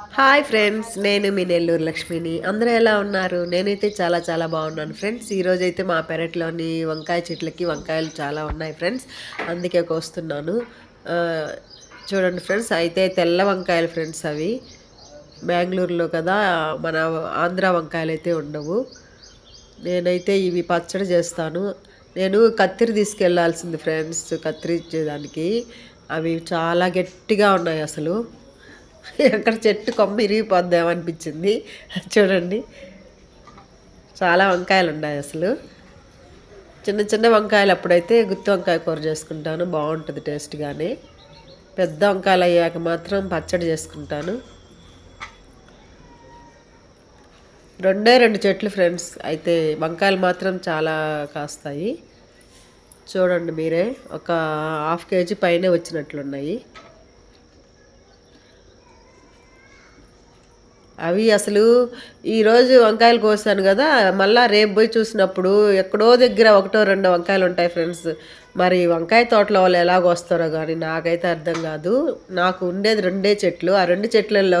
Hi friends నేను మీ నెల్లూరు లక్ష్మిని. అందరూ ఎలా ఉన్నారు? నేనైతే చాలా చాలా బాగున్నాను ఫ్రెండ్స్. ఈరోజు అయితే మా పెరట్లోని వంకాయ చెట్లకి వంకాయలు చాలా ఉన్నాయి ఫ్రెండ్స్. అందుకే కోస్తున్నాను. చూడండి ఫ్రెండ్స్ అయితే తెల్ల వంకాయలు ఫ్రెండ్స్ అవి. బెంగళూరులో కదా మన ఆంధ్ర వంకాయలు అయితే ఉండవు. నేనైతే ఇవి పచ్చడి చేస్తాను. నేను కత్తిరి తీసుకెళ్ళాల్సింది ఫ్రెండ్స్ కత్తిరించేదానికి అవి చాలా గట్టిగా ఉన్నాయి అసలు. ఎక్కడ చెట్టు కొమ్మ ఇరిగిపోద్దామనిపించింది చూడండి. చాలా వంకాయలు ఉన్నాయి అసలు. చిన్న చిన్న వంకాయలు అప్పుడైతే గుత్తి వంకాయ కూర చేసుకుంటాను బాగుంటుంది టేస్ట్గానే పెద్ద వంకాయలు అయ్యాక మాత్రం పచ్చడి చేసుకుంటాను. రెండే రెండు చెట్లు ఫ్రెండ్స్ అయితే వంకాయలు మాత్రం చాలా కాస్తాయి. చూడండి మీరే ఒక హాఫ్ కేజీ పైనే వచ్చినట్లున్నాయి. అవి అసలు ఈరోజు వంకాయలు కోసాను కదా మళ్ళా రేపు పోయి చూసినప్పుడు ఎక్కడో దగ్గర ఒకటో రెండో వంకాయలు ఉంటాయి ఫ్రెండ్స్. మరి వంకాయ తోటలో వాళ్ళు ఎలా కోస్తారో కానీ నాకైతే అర్థం కాదు. నాకు ఉండేది రెండే చెట్లు. ఆ రెండు చెట్లలో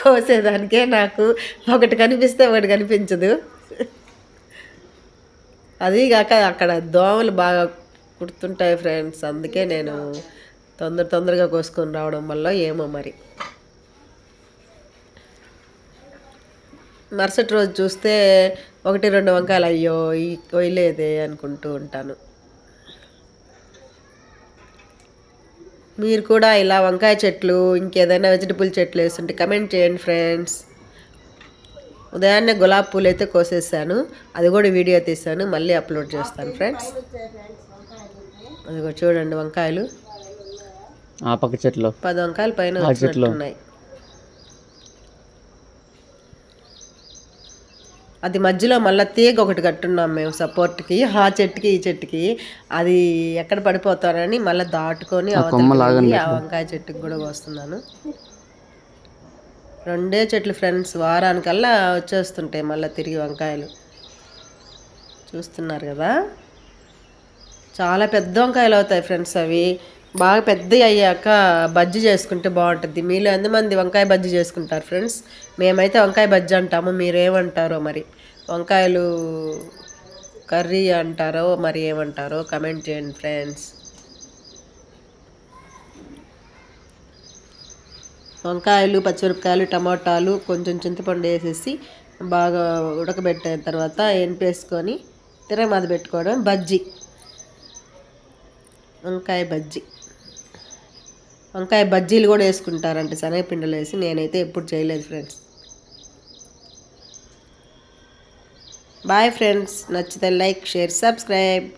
కోసేదానికే నాకు ఒకటి కనిపిస్తే ఒకటి కనిపించదు. అది కాక అక్కడ దోమలు బాగా కుడుతుంటాయి ఫ్రెండ్స్. అందుకే నేను తొందర తొందరగా కోసుకొని రావడం వల్ల ఏమో మరి. మరుసటి రోజు చూస్తే ఒకటి రెండు వంకాయలు అయ్యో ఈ కొయ్యలేదే అనుకుంటూ ఉంటాను. మీరు కూడా ఇలా వంకాయ చెట్లు ఇంకేదైనా వెజిటబుల్ చెట్లు వేస్తుంటే కమెంట్ చేయండి ఫ్రెండ్స్. ఉదయాన్నే గులాబీ పూలు అయితే కోసేసాను. అది కూడా వీడియో తీసాను మళ్ళీ అప్లోడ్ చేస్తాను ఫ్రెండ్స్. అదిగో చూడండి వంకాయలు. ఆ పక్క చెట్లు. పది వంకాయలు పైన చెట్లు. వచ్చినట్టున్నాయి. అది మధ్యలో మళ్ళీ తీగ ఒకటి కట్టున్నాం మేము సపోర్ట్కి ఆ చెట్టుకి ఈ చెట్టుకి. అది ఎక్కడ పడిపోతారని మళ్ళీ దాటుకొని ఆ వంకాయ చెట్టుకి కూడా వస్తున్నాను రెండే చెట్లు ఫ్రెండ్స్ వారానికల్లా వచ్చేస్తుంటాయి మళ్ళీ తిరిగి వంకాయలు. చూస్తున్నారు కదా? చాలా పెద్ద వంకాయలు అవుతాయి ఫ్రెండ్స్ అవి. బాగా పెద్దవి అయ్యాక బజ్జీ చేసుకుంటే బాగుంటుంది. మీలో ఎంతమంది వంకాయ బజ్జీ చేసుకుంటారు ఫ్రెండ్స్? మేమైతే వంకాయ బజ్జీ అంటాము మీరేమంటారో మరి? వంకాయలు కర్రీ అంటారో మరి ఏమంటారో కమెంట్ చేయండి ఫ్రెండ్స్. వంకాయలు పచ్చిమిరపకాయలు టమాటాలు కొంచెం చింతపండు వేసేసి బాగా ఉడకబెట్టిన తర్వాత ఎనిపేసుకొని తిరగమాద పెట్టుకోవడం బజ్జీ. వంకాయ బజ్జీ. వంకాయ బజ్జీలు కూడా వేసుకుంటారంట శనగపిండిలో వేసి నేనైతే ఎప్పుడు చేయలేదు ఫ్రెండ్స్. బాయ్ ఫ్రెండ్స్ నచ్చితే లైక్ షేర్ సబ్స్క్రైబ్.